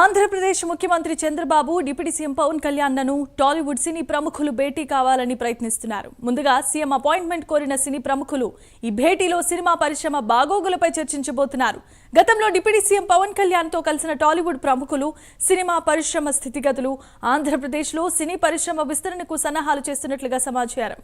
ఆంధ్రప్రదేశ్ ముఖ్యమంత్రి Chandrababu deputy CM Pawan కళ్యాణ్లను Tollywood సినీ ప్రముఖులు భేటీ కావాలని ప్రయత్నిస్తున్నారు. ముందుగా సీఎం అపాయింట్మెంట్ కోరిన సినీ ప్రముఖులు ఈ భేటీలో సినిమా పరిశ్రమ బాగోగులపై చర్చించబోతున్నారు. గతంలో డిప్యూటీ సీఎం పవన్ కళ్యాణ్తో కలిసిన టాలీవుడ్ ప్రముఖులు సినిమా పరిశ్రమ స్థితిగతులు ఆంధ్రప్రదేశ్లో సినీ పరిశ్రమ విస్తరణకు సన్నాహాలు చేస్తున్నట్లుగా సమాచారం.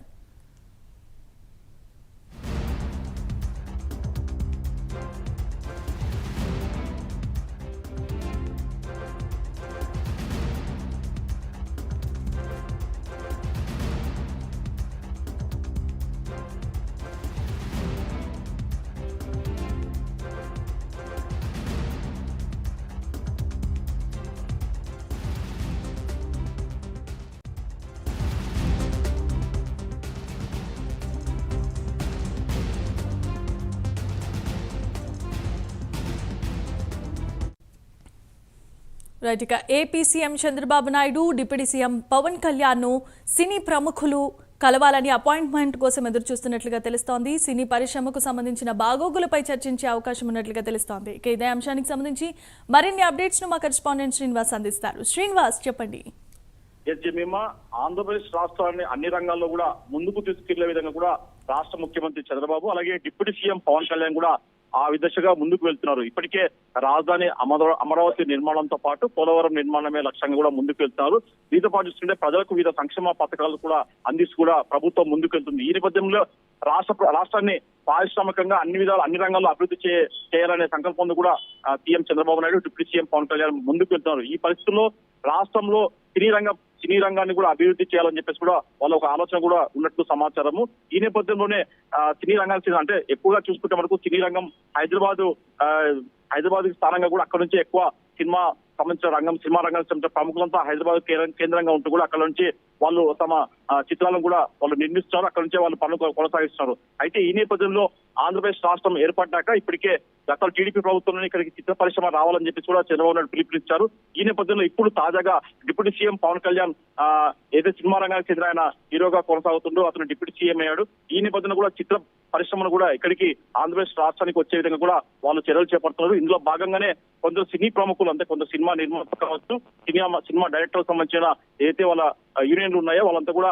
రైట్ ఇక AP CM Chandrababu Naidu deputy CM Pawan కళ్యాణ్ను cine ప్రముఖులు కలవాలని అపాయింట్మెంట్ కోసం ఎదురు చూస్తున్నట్లుగా తెలుస్తోంది. సినీ పరిశ్రమకు సంబంధించిన బాగోగులపై చర్చించే అవకాశం ఉన్నట్లుగా తెలుస్తోంది. ఇక ఇదే అంశానికి సంబంధించి మరిన్ని అప్డేట్స్ను మా కరెస్పాండెంట్ శ్రీనివాస్ అందిస్తారు. శ్రీనివాస్ చెప్పండి. ఎస్ ఆంధ్రప్రదేశ్ రాష్ట్రాన్ని అన్ని రంగాల్లో కూడా ముందుకు తీసుకెళ్ళే విధంగా కూడా రాష్ట్ర ముఖ్యమంత్రి చంద్రబాబు అలాగే డిప్యూటీ సీఎం పవన్ కళ్యాణ్ కూడా ఆ విదశగా ముందుకు వెళ్తున్నారు. ఇప్పటికే రాజధాని అమరావతి నిర్మాణంతో పాటు పోలవరం నిర్మాణమే లక్ష్యంగా కూడా ముందుకు వెళ్తున్నారు. దీంతో పాటు చూస్తుంటే ప్రజలకు వివిధ సంక్షేమ పథకాలు కూడా అందిస్తూ కూడా ప్రభుత్వం ముందుకు వెళ్తుంది. ఈ నేపథ్యంలో రాష్ట్ర రాష్ట్రాన్ని పారిశ్రామికంగా అన్ని విధాలు అన్ని రంగాల్లో అభివృద్ధి చే- చేయాలనే సంకల్పంతో కూడా CM Chandrababu Naidu deputy CM Pawan Kalyan ముందుకు వెళ్తున్నారు. ఈ పరిస్థితుల్లో రాష్ట్రంలో సినీ రంగం సినీ రంగాన్ని కూడా అభివృద్ధి చేయాలని చెప్పేసి కూడా వాళ్ళ ఒక ఆలోచన కూడా ఉన్నట్లు సమాచారము. ఈ నేపథ్యంలోనే ఆ, సినీ రంగానికి అంటే ఎక్కువగా చూసుకుంటే మనకు సినీ రంగం హైదరాబాద్ హైదరాబాద్ స్థానంగా కూడా అక్కడ నుంచి ఎక్కువ సినిమా సంబంధించిన రంగం సినిమా రంగానికి సంబంధించిన ప్రముఖులంతా హైదరాబాద్ కేంద్ర- కేంద్రంగా ఉంటూ కూడా అక్కడ నుంచి వాళ్ళు తమ ఆ, చిత్రాలను కూడా వాళ్ళు నిర్మిస్తున్నారు అక్కడ నుంచే వాళ్ళు పనులు కొనసాగిస్తున్నారు. అయితే ఈ నేపథ్యంలో ఆంధ్రప్రదేశ్ రాష్ట్రం ఏర్పడ్డాక ఇప్పటికే గత టీడీపీ ప్రభుత్వంలో ఇక్కడికి చిత్ర పరిశ్రమ రావాలని చెప్పి కూడా చంద్రబాబు నాయుడు పిలుపునిచ్చారు. ఈ నేపథ్యంలో ఇప్పుడు తాజాగా డిప్యూటీ సీఎం పవన్ కళ్యాణ్ ఆ, ఏదైతే సినిమా రంగానికి చెందిన ఆయన హీరోగా కొనసాగుతుండో అతను డిప్యూటీ సీఎం అయ్యాడు. ఈ నేపథ్యంలో కూడా చిత్ర పరిశ్రమను కూడా ఇక్కడికి ఆంధ్రప్రదేశ్ రాష్ట్రానికి వచ్చే విధంగా కూడా వాళ్ళు చర్యలు చేపడుతున్నారు. ఇందులో భాగంగానే కొందరు సినీ ప్రముఖులు అంటే కొందరు సినిమా నిర్మాత కావచ్చు సినిమా సినిమా డైరెక్టర్ సంబంధించిన ఏదైతే వాళ్ళ యూనియన్లు ఉన్నాయో? వాళ్ళంతా కూడా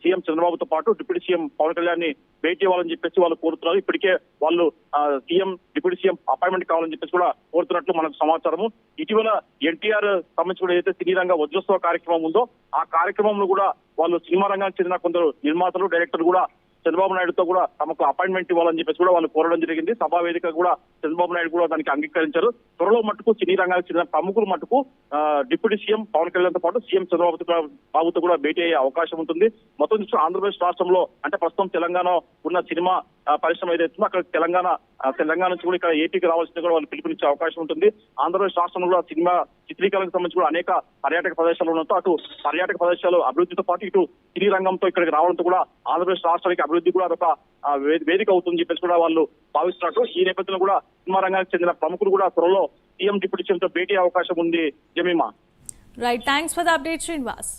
సీఎం చంద్రబాబుతో పాటు డిప్యూటీ సీఎం పవన్ కళ్యాణ్ని భేటీ అవ్వాలని చెప్పేసి వాళ్ళు కోరుతున్నారు. ఇప్పటికే వాళ్ళు సీఎం డిప్యూటీ సీఎం అపాయింట్మెంట్ కావాలని చెప్పేసి కూడా కోరుతున్నట్లు మనకు సమాచారము. ఇటీవల ఎన్టీఆర్ సంబంధించి కూడా ఏదైతే సినీ రంగ వజ్రోత్సవ కార్యక్రమం ఉందో ఆ కార్యక్రమంలో కూడా వాళ్ళు సినిమా రంగానికి చెందిన కొందరు నిర్మాతలు డైరెక్టర్ కూడా చంద్రబాబు నాయుడుతో కూడా తమకు అపాయింట్మెంట్ ఇవ్వాలని చెప్పేసి కూడా వాళ్ళు కోరడం జరిగింది. సభా వేదిక కూడా చంద్రబాబు నాయుడు కూడా దానికి అంగీకరించారు. త్వరలో మటుకు సినీ రంగానికి చెందిన ప్రముఖులు మటుకు ఆ, డిప్యూటీ సీఎం పవన్ కళ్యాణ్తో పాటు సీఎం చంద్రబాబు బాబుతో కూడా భేటీ అయ్యే అవకాశం ఉంటుంది. మొత్తం చూస్తే ఆంధ్రప్రదేశ్ రాష్ట్రంలో అంటే ప్రస్తుతం తెలంగాణ ఉన్న సినిమా పరిశ్రమ ఏదైతే ఉందో అక్కడ తెలంగాణ తెలంగాణ నుంచి కూడా ఇక్కడ ఏపీకి రావాల్సింది కూడా వాళ్ళు పిలుపునిచ్చే అవకాశం ఉంటుంది. ఆంధ్రప్రదేశ్ రాష్ట్రంలో కూడా సినిమా చిత్రీకరణకు సంబంధించి కూడా అనేక పర్యాటక ప్రదేశాలు ఉండడంతో అటు పర్యాటక ప్రదేశాలు అభివృద్ధితో పాటు ఇటు సినీ రంగంతో ఇక్కడికి రావడంతో కూడా ఆంధ్రప్రదేశ్ రాష్ట్రానికి అభివృద్ధి కూడా అదొక వేదిక అవుతుందని చెప్పేసి కూడా వాళ్ళు భావిస్తున్నట్టు ఈ నేపథ్యంలో కూడా సినిమా రంగానికి చెందిన ప్రముఖులు కూడా త్వరలో సీఎం డిప్యూటీ సీఎంతో భేటీ అవకాశం ఉంది Jemima. Right thanks for the update Srinivas